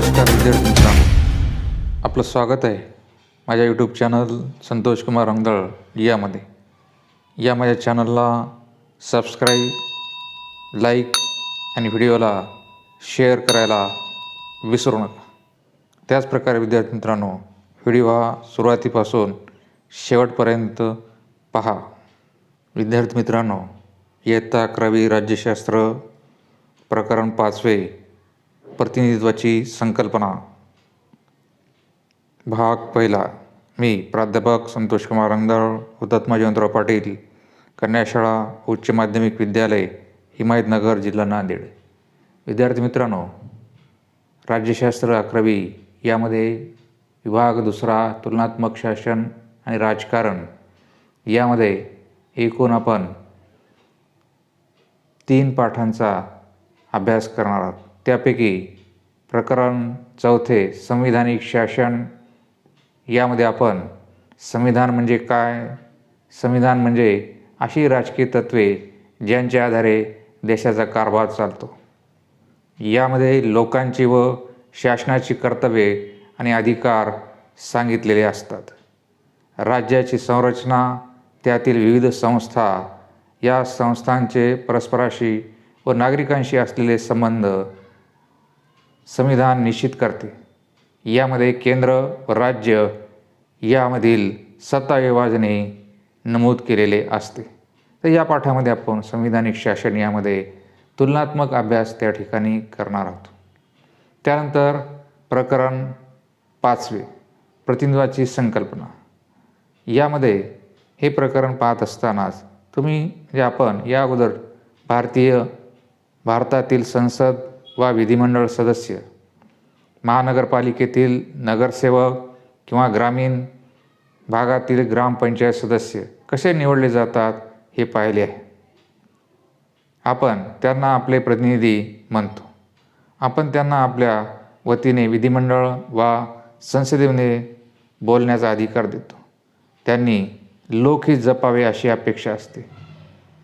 नमस्कार विद्यार्थी मित्रांनो. आपलं स्वागत आहे माझ्या यूट्यूब चॅनल संतोष कुमार रंगदळ यामध्ये. या माझ्या चॅनलला सबस्क्राईब लाईक आणि व्हिडिओला शेअर करायला विसरू नका. त्याचप्रकारे विद्यार्थी मित्रांनो व्हिडिओ हा सुरुवातीपासून शेवटपर्यंत पहा. विद्यार्थी मित्रांनो इयत्ता अकरावी राज्यशास्त्र प्रकरण पाचवे प्रतिनिधित्वाची संकल्पना. भाग पहिला. मी प्राध्यापक संतोष कुमार अंगदाळ हुतात्मा जयंतराव पाटील कन्याशाळा उच्च माध्यमिक विद्यालय हिमायतनगर जिल्हा नांदेड. विद्यार्थी मित्रांनो राज्यशास्त्र अकरावी यामध्ये विभाग दुसरा तुलनात्मक शासन आणि राजकारण यामध्ये एकूण आपण तीन पाठांचा अभ्यास करणार आहोत. त्यापैकी प्रकरण चौथे संविधानिक शासन. यामध्ये आपण संविधान म्हणजे काय? संविधान म्हणजे अशी राजकीय तत्त्वे ज्यांच्या आधारे देशाचा कारभार चालतो. यामध्ये लोकांची व शासनाची कर्तव्ये आणि अधिकार सांगितलेले असतात. राज्याची संरचना त्यातील विविध संस्था या संस्थांचे परस्पराशी व नागरिकांशी असलेले संबंध संविधान निश्चित करते. यामध्ये केंद्र व राज्य यामधील सत्ता विभाजने नमूद केलेले असते. तर या पाठामध्ये आपण संविधानिक शासन यामध्ये तुलनात्मक अभ्यास त्या ठिकाणी करणार आहोत. त्यानंतर प्रकरण पाचवे प्रतिनिधित्वाची संकल्पना. यामध्ये हे प्रकरण पाहत असतानाच तुम्ही म्हणजे आपण या अगोदर भारतीय भारतातील संसद वा विधिमंडळ सदस्य महानगरपालिकेतील नगरसेवक किंवा ग्रामीण भागातील ग्रामपंचायत सदस्य कसे निवडले जातात हे पाहिले आहे. आपण त्यांना आपले प्रतिनिधी म्हणतो. आपण त्यांना आपल्या वतीने विधिमंडळ वा संसदेने बोलण्याचा अधिकार देतो. त्यांनी लोकहित जपावे अशी अपेक्षा असते.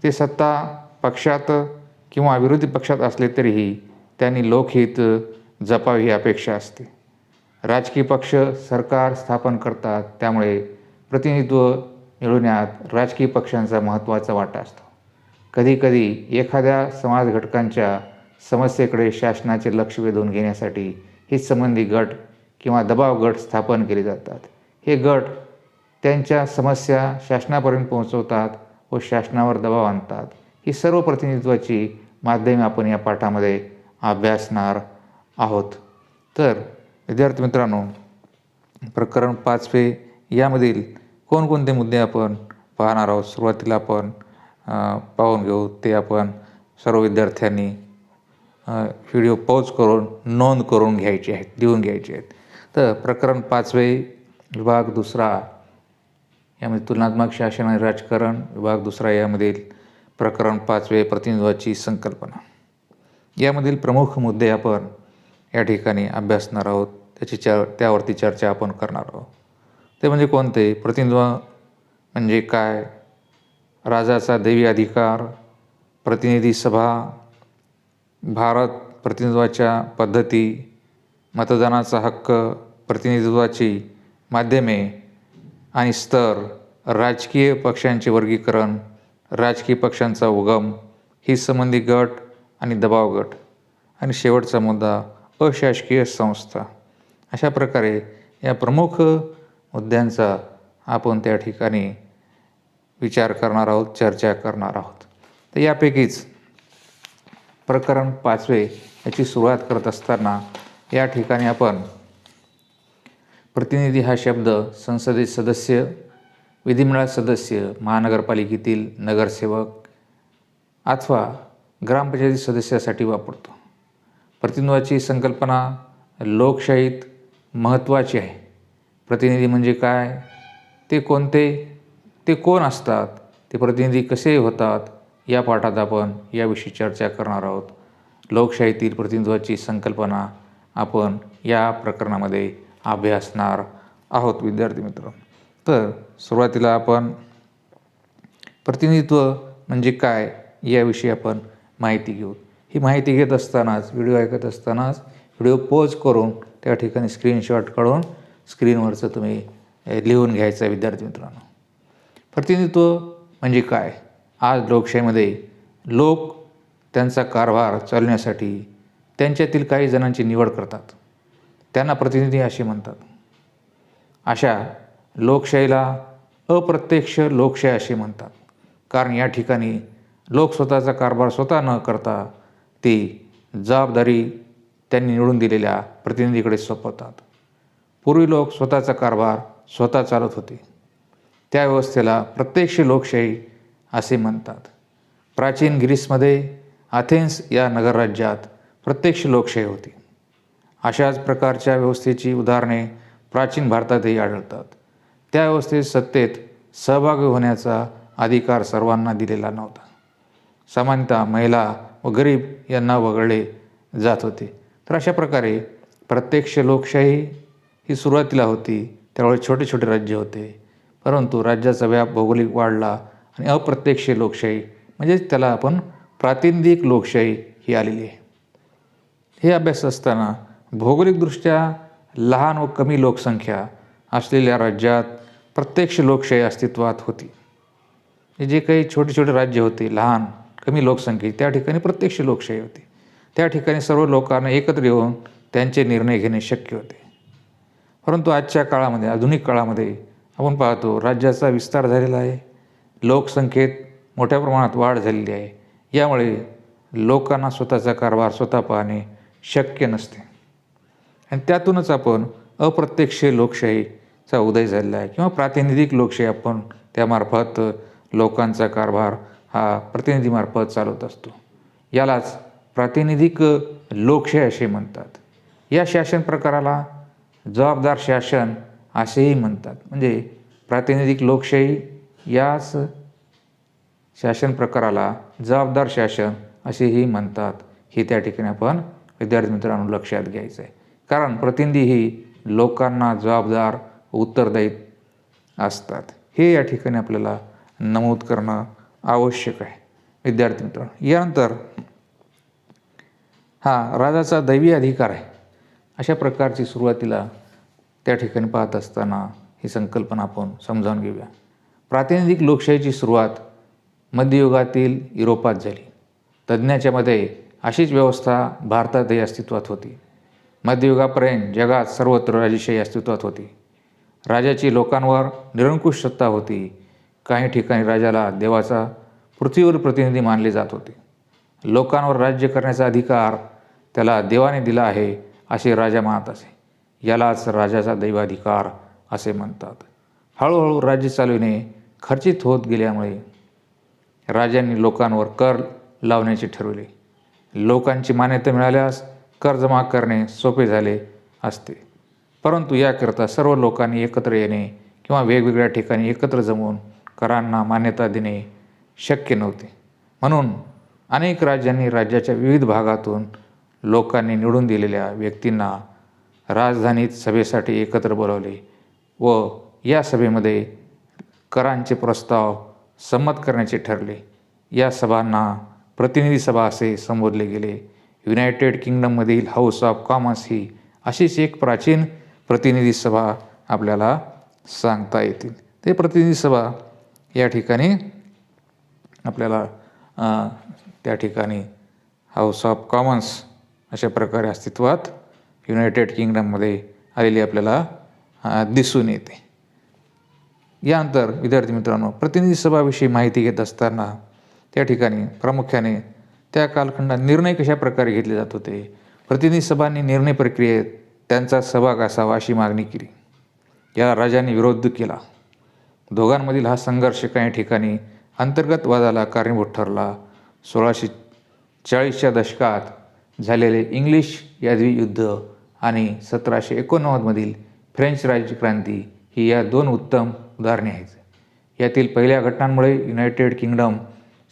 ते सत्ता पक्षात किंवा विरोधी पक्षात असले तरीही त्यांनी लोकहित जपावी ही अपेक्षा असते. राजकीय पक्ष सरकार स्थापन करतात त्यामुळे प्रतिनिधित्व मिळवण्यात राजकीय पक्षांचा महत्त्वाचा वाटा असतो. कधीकधी एखाद्या समाज घटकांच्या समस्येकडे शासनाचे लक्ष वेधून घेण्यासाठी हित संबंधी गट किंवा दबाव गट स्थापन केले जातात. हे गट त्यांच्या समस्या शासनापर्यंत पोहोचवतात व शासनावर दबाव आणतात. ही सर्व प्रतिनिधित्वाची माध्यमे आपण या पाठामध्ये अभ्यासणार आहोत. तर विद्यार्थी मित्रांनो प्रकरण पाचवे यामधील कोणकोणते मुद्दे आपण पाहणार आहोत? सुरुवातीला आपण पाहून घेऊ. ते आपण सर्व विद्यार्थ्यांनी व्हिडिओ पॉज करून नोंद करून घ्यायची आहेत लिहून घ्यायचे आहेत. तर प्रकरण पाचवे विभाग दुसरा यामध्ये तुलनात्मक शासन आणि राजकारण विभाग दुसरा यामधील प्रकरण पाचवे प्रतिनिधित्वाची संकल्पना. यामधील प्रमुख मुद्दे आपण या ठिकाणी अभ्यासणार आहोत. त्याची च त्यावरती चर्चा आपण करणार आहोत. ते म्हणजे कोणते? प्रतिनिधित्व म्हणजे काय? राजाचा देवी अधिकार प्रतिनिधी सभा भारत प्रतिनिधित्वाच्या पद्धती मतदानाचा हक्क प्रतिनिधित्वाची माध्यमे आणि स्तर राजकीय पक्षांचे वर्गीकरण राजकीय पक्षांचा उगम ही संबंधी गट आणि दबाव गट आणि शेवटचा मुद्दा अशासकीय संस्था. अशा प्रकारे या प्रमुख मुद्द्यांचा आपण त्या ठिकाणी विचार करणार आहोत चर्चा करणार आहोत. तर यापैकीच प्रकरण पाचवे याची सुरुवात करत असताना या ठिकाणी आपण प्रतिनिधी हा शब्द संसदेत सदस्य विधिमंडळ सदस्य महानगरपालिकेतील नगरसेवक अथवा ग्रामपंचायती सदस्यासाठी वापरतो. प्रतिनिधित्वाची संकल्पना लोकशाहीत महत्त्वाची आहे. प्रतिनिधी म्हणजे काय? ते कोणते? ते कोण असतात? ते प्रतिनिधी कसे होतात? या पाठात आपण याविषयी चर्चा करणार आहोत. लोकशाहीतील प्रतिनिधित्वाची संकल्पना आपण या प्रकरणामध्ये अभ्यासणार आहोत विद्यार्थी मित्र. तर सुरुवातीला आपण प्रतिनिधित्व म्हणजे काय याविषयी आपण माहिती घेऊ. ही माहिती घेत असतानाच व्हिडिओ ऐकत असतानाच व्हिडिओ पोज करून त्या ठिकाणी स्क्रीनशॉट काढून स्क्रीनवरचं तुम्ही लिहून घ्यायचं आहे विद्यार्थी मित्रांनो. प्रतिनिधित्व म्हणजे काय? आज लोकशाहीमध्ये लोक त्यांचा कारभार चालण्यासाठी त्यांच्यातील काही जणांची निवड करतात. त्यांना प्रतिनिधी असे म्हणतात. अशा लोकशाहीला अप्रत्यक्ष लोकशाही असे म्हणतात. कारण या ठिकाणी लोक स्वतःचा कारभार स्वतः न करता ती जबाबदारी त्यांनी निवडून दिलेल्या प्रतिनिधीकडे सोपवतात. पूर्वी लोक स्वतःचा कारभार स्वतः चालत होते. त्या व्यवस्थेला प्रत्यक्ष लोकशाही असे म्हणतात. प्राचीन ग्रीसमध्ये अथेन्स या नगरराज्यात प्रत्यक्ष लोकशाही होती. अशाच प्रकारच्या व्यवस्थेची उदाहरणे प्राचीन भारतातही आढळतात. त्या व्यवस्थेत सत्तेत सहभागी होण्याचा अधिकार सर्वांना दिलेला नव्हता. सामान्यतः महिला व गरीब यांना वगळले जात होते. तर अशा प्रकारे प्रत्यक्ष लोकशाही ही सुरुवातीला होती. त्यावेळी छोटे छोटे राज्य होते. परंतु राज्याचा व्याप भौगोलिक वाढला आणि अप्रत्यक्ष लोकशाही म्हणजेच त्याला आपण प्रातिनिधिक लोकशाही ही आलेली आहे. हे अभ्यास असताना भौगोलिकदृष्ट्या लहान व कमी लोकसंख्या असलेल्या राज्यात प्रत्यक्ष लोकशाही अस्तित्वात होती. हे जे काही छोटे छोटे राज्य होते लहान कमी लोकसंख्येची त्या ठिकाणी प्रत्यक्ष लोकशाही होती. त्या ठिकाणी सर्व लोकांना एकत्र येऊन त्यांचे निर्णय घेणे शक्य होते. परंतु आजच्या काळामध्ये आधुनिक काळामध्ये आपण पाहतो राज्याचा विस्तार झालेला आहे. लोकसंख्येत मोठ्या प्रमाणात वाढ झालेली आहे. यामुळे लोकांना स्वतःचा कारभार स्वतः पाहणे शक्य नसते. आणि त्यातूनच आपण अप्रत्यक्ष लोकशाहीचा उदय झालेला आहे. किंवा प्रातिनिधिक लोकशाही आपण त्यामार्फत लोकांचा कारभार हा प्रतिनिधीमार्फत चालवत असतो. यालाच प्रातिनिधिक लोकशाही असे म्हणतात. या शासन प्रकाराला जबाबदार शासन असेही म्हणतात. म्हणजे प्रातिनिधिक लोकशाही याच शासन प्रकाराला जबाबदार शासन असेही म्हणतात. हे त्या ठिकाणी आपण विद्यार्थी मित्रांनो लक्षात घ्यायचं आहे कारण प्रतिनिधी ही लोकांना जबाबदार उत्तरदायी असतात. हे या ठिकाणी आपल्याला नमूद करणं आवश्यक आहे. विद्यार्थी मित्रांनो यानंतर हा राजाचा दैवी अधिकार आहे. अशा प्रकारची सुरुवातीला त्या ठिकाणी पाहत असताना ही संकल्पना आपण समजावून घेऊया. प्रातिनिधिक लोकशाहीची सुरुवात मध्ययुगातील युरोपात झाली. तज्ज्ञाच्या मते अशीच व्यवस्था भारतातही अस्तित्वात होती. मध्ययुगापर्यंत जगात सर्वत्र राजेशाही अस्तित्वात होती. राजाची लोकांवर निरंकुश सत्ता होती. काही ठिकाणी राजाला देवाचा पृथ्वीवर प्रतिनिधी मानले जात होते. लोकांवर राज्य करण्याचा अधिकार त्याला देवाने दिला आहे असे राजा मानत असे. यालाच राजाचा दैवाधिकार असे म्हणतात. हळूहळू राज्य चालविणे खर्चित होत गेल्यामुळे राजांनी लोकांवर कर लावण्याचे ठरविले. लोकांची मान्यता मिळाल्यास कर जमा करणे सोपे झाले असते. परंतु याकरता सर्व लोकांनी एकत्र येणे किंवा वेगवेगळ्या ठिकाणी एकत्र जमून करांना मान्यता देणे शक्य नव्हते. म्हणून अनेक राज्यांनी राज्याच्या विविध भागातून लोकांनी निवडून दिलेल्या व्यक्तींना राजधानीत सभेसाठी एकत्र बोलावले व या सभेमध्ये करांचे प्रस्ताव संमत करण्याचे ठरले. या सभांना प्रतिनिधी सभा असे संबोधले गेले. युनायटेड किंगडममधील हाऊस ऑफ कॉमन्स ही अशीच एक प्राचीन प्रतिनिधी सभा आपल्याला सांगता येतील. ते प्रतिनिधी सभा या ठिकाणी आपल्याला त्या ठिकाणी हाऊस ऑफ कॉमन्स अशा प्रकारे अस्तित्वात युनायटेड किंगडममध्ये आलेली आपल्याला दिसून येते. यानंतर विद्यार्थी मित्रांनो प्रतिनिधी सभाविषयी माहिती घेत असताना त्या ठिकाणी प्रामुख्याने त्या कालखंडात निर्णय कशा प्रकारे घेतले जात होते प्रतिनिधी सभांनी निर्णय प्रक्रियेत त्यांचा सहभाग असावा अशी मागणी केली. या राजांनी विरोध केला. दोघांमधील हा संघर्ष काही ठिकाणी अंतर्गत वादाला कारणीभूत ठरला. सोळाशे चाळीसच्या दशकात झालेले इंग्लिश यादवी युद्ध आणि सतराशे एकोणनव्वदमधील फ्रेंच राज्यक्रांती ही या दोन उत्तम उदाहरणे आहेत. यातील पहिल्या घटनांमुळे युनायटेड किंगडम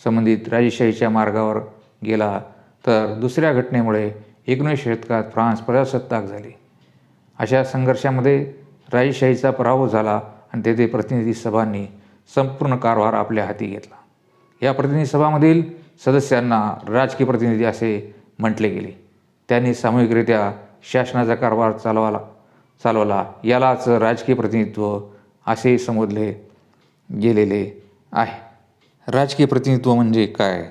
संबंधित राजेशाहीच्या मार्गावर गेला तर दुसऱ्या घटनेमुळे एकोणीसशे शतकात फ्रान्स प्रजासत्ताक झाली. अशा संघर्षामध्ये राजेशाहीचा पराभव झाला आणि तेथे प्रतिनिधी सभांनी संपूर्ण कारभार आपल्या हाती घेतला. या प्रतिनिधी सभामधील सदस्यांना राजकीय प्रतिनिधी असे म्हटले गेले. त्यांनी सामूहिकरित्या शासनाचा कारभार चालवाला चालवला. यालाच राजकीय प्रतिनिधित्व असे संबोधले गेलेले आहे. राजकीय प्रतिनिधित्व म्हणजे काय?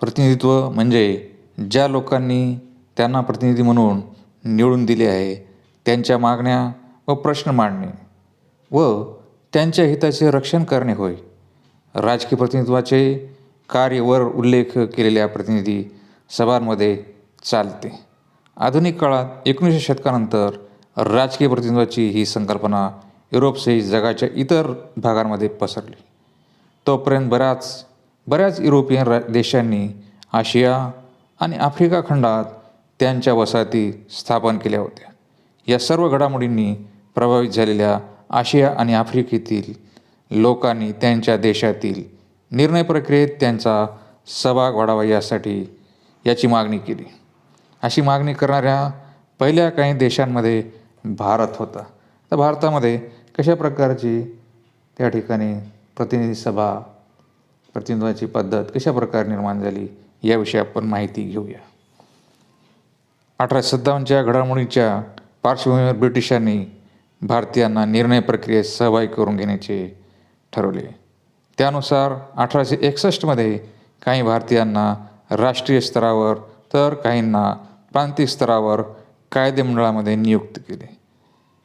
प्रतिनिधित्व म्हणजे ज्या लोकांनी त्यांना प्रतिनिधी म्हणून निवडून दिले आहे त्यांच्या मागण्या व प्रश्न मांडणे. व त्यांच्या हिताचे रक्षण करणे होय. राजकीय प्रतिनिधित्वाचे कार्य वर उल्लेख केलेल्या प्रतिनिधी सभांमध्ये चालते. आधुनिक काळात एकोणीसशे शतकानंतर राजकीय प्रतिनिधित्वाची ही संकल्पना युरोपसहित जगाच्या इतर भागांमध्ये पसरली. तोपर्यंत बऱ्याच बऱ्याच युरोपियन रा देशांनी आशिया आणि आफ्रिका खंडात त्यांच्या वसाहती स्थापन केल्या होत्या. या सर्व घडामोडींनी प्रभावित झालेल्या आशिया आणि आफ्रिकेतील लोकांनी त्यांच्या देशातील निर्णय प्रक्रियेत त्यांचा सहभाग वाढावा यासाठी याची मागणी केली. अशी मागणी करणाऱ्या पहिल्या काही देशांमध्ये भारत होता. तर भारतामध्ये कशा प्रकारची त्या ठिकाणी प्रतिनिधी सभा प्रतिनिधित्वाची पद्धत कशा प्रकारे निर्माण झाली याविषयी आपण माहिती घेऊया. अठराशे सत्तावन्नच्या घडामोडीच्या पार्श्वभूमीवर ब्रिटिशांनी भारतीयांना निर्णय प्रक्रियेत सहभागी करून घेण्याचे ठरवले. त्यानुसार अठराशे एकसष्टमध्ये काही भारतीयांना राष्ट्रीय स्तरावर तर काहींना प्रांतिक स्तरावर कायदेमंडळामध्ये नियुक्त केले.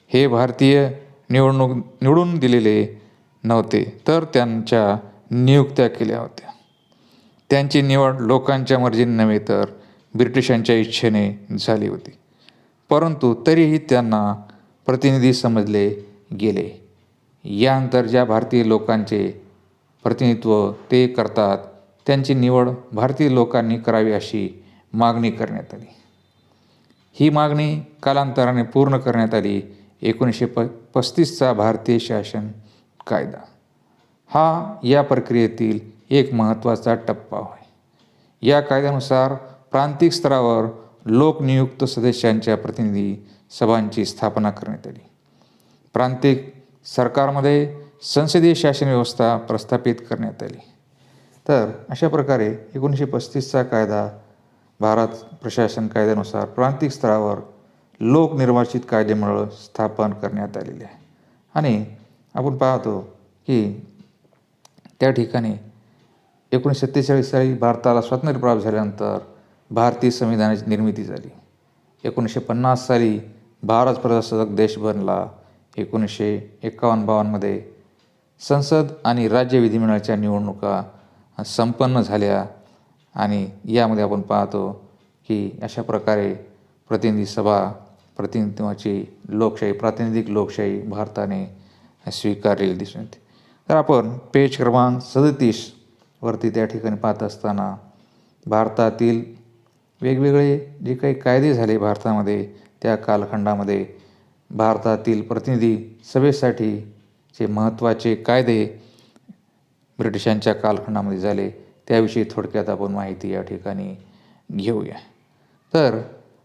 हे भारतीय निवडणूक निवडून दिलेले नव्हते तर त्यांच्या नियुक्त्या केल्या होत्या. त्यांची निवड लोकांच्या मर्जीने नव्हे तर ब्रिटिशांच्या इच्छेने झाली होती. परंतु तरीही त्यांना प्रतिनिधी समजले गेले. यानंतर ज्या भारतीय लोकांचे प्रतिनिधित्व ते करतात त्यांची निवड भारतीय लोकांनी करावी अशी मागणी करण्यात आली. ही मागणी कालांतराने पूर्ण करण्यात आली. एकोणीसशे प पस्तीसचा भारतीय शासन कायदा. हा या प्रक्रियेतील एक महत्त्वाचा टप्पा होय. या कायद्यानुसार प्रांतिक स्तरावर लोकनियुक्त सदस्यांच्या प्रतिनिधी सभांची स्थापना करण्यात आली. प्रांतिक सरकारमध्ये संसदीय शासन व्यवस्था प्रस्थापित करण्यात आली. तर अशा प्रकारे एकोणीसशे पस्तीसचा कायदा भारत प्रशासन कायद्यानुसार प्रांतिक स्तरावर लोकनिर्वाचित कायदेमंडळ स्थापन करण्यात आलेले आहे. आणि आपण पाहतो की त्या ठिकाणी एकोणीसशे सत्तेचाळीस साली भारताला स्वातंत्र्य प्राप्त झाल्यानंतर भारतीय संविधानाची निर्मिती झाली. एकोणीसशे पन्नास साली भारत प्रजासत्ताक देश बनला. एकोणीसशे एकावन्न बावन्नमध्ये संसद आणि राज्य विधिमंडळाच्या निवडणुका संपन्न झाल्या आणि यामध्ये आपण पाहतो की अशा प्रकारे प्रतिनिधी सभा प्रतिनिधित्वाची लोकशाही प्रातिनिधिक लोकशाही भारताने स्वीकारलेली दिसून येते. तर आपण पेज क्रमांक सदतीसवरती त्या ठिकाणी पाहत असताना भारतातील वेगवेगळे जे काही कायदे झाले भारतामध्ये त्या कालखंडामध्ये भारतातील प्रतिनिधी सभेसाठी जे महत्त्वाचे कायदे ब्रिटिशांच्या कालखंडामध्ये झाले त्याविषयी थोडक्यात आपण माहिती या ठिकाणी घेऊया. तर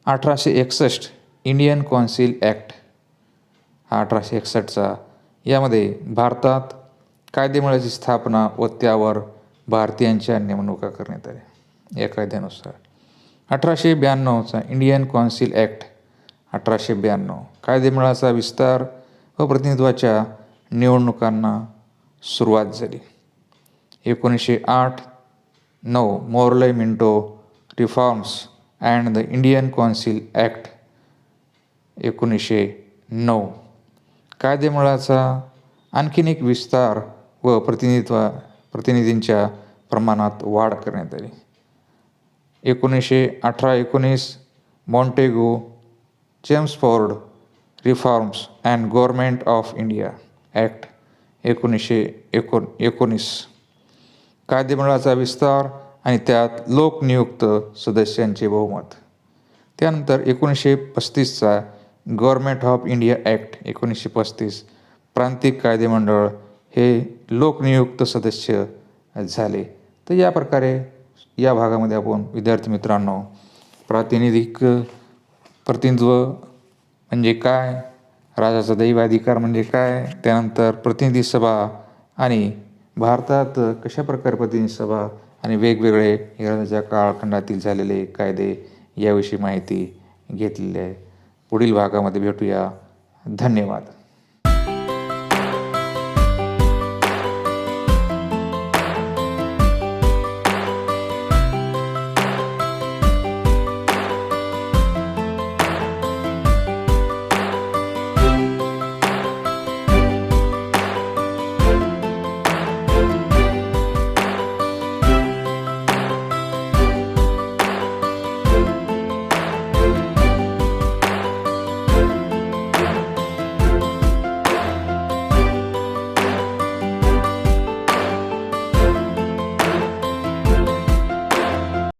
अठराशे एकसष्ट इंडियन कौन्सिल ॲक्ट हा अठराशे एकसष्टचा यामध्ये भारतात कायदेमंडळाची स्थापना व त्यावर भारतीयांच्या नेमणुका करण्यात आल्या. या कायद्यानुसार. अठराशे ब्याण्णवचा इंडियन कौन्सिल ॲक्ट अठराशे ब्याण्णव. कायदेमळाचा विस्तार व प्रतिनिधित्वाच्या निवडणुकांना सुरुवात झाली. एकोणीसशे आठ नऊ Morley Minto Reforms and the Indian Council Act एकोणीसशे नऊ. कायदेमळाचा आणखीन एक विस्तार व प्रतिनिधित्व प्रतिनिधींच्या प्रमाणात वाढ करण्यात आली. एकोणीसशे अठरा एकोणीस Montagu Chelmsford Reforms and Government of India Act एकोणीसशे एकोण एकोणीस. कायदेमंडळाचा विस्तार आणि त्यात लोकनियुक्त सदस्यांचे बहुमत. त्यानंतर एकोणीसशे पस्तीसचा गव्हर्मेंट ऑफ इंडिया ॲक्ट एकोणीसशे पस्तीस प्रांतिक कायदेमंडळ हे लोकनियुक्त सदस्य झाले. तर या प्रकारे या भागामध्ये आपण विद्यार्थी मित्रांनो प्रातिनिधिक प्रतिनिधित्व म्हणजे काय? राजाचा दैवाधिकार म्हणजे काय? त्यानंतर प्रतिनिधी सभा आणि भारतात कशा प्रकारे प्रतिनिधी सभा आणि वेगवेगळे इंग्रजांच्या काळखंडातील झालेले कायदे याविषयी माहिती घेतलेली आहे. पुढील भागामध्ये भेटूया. धन्यवाद.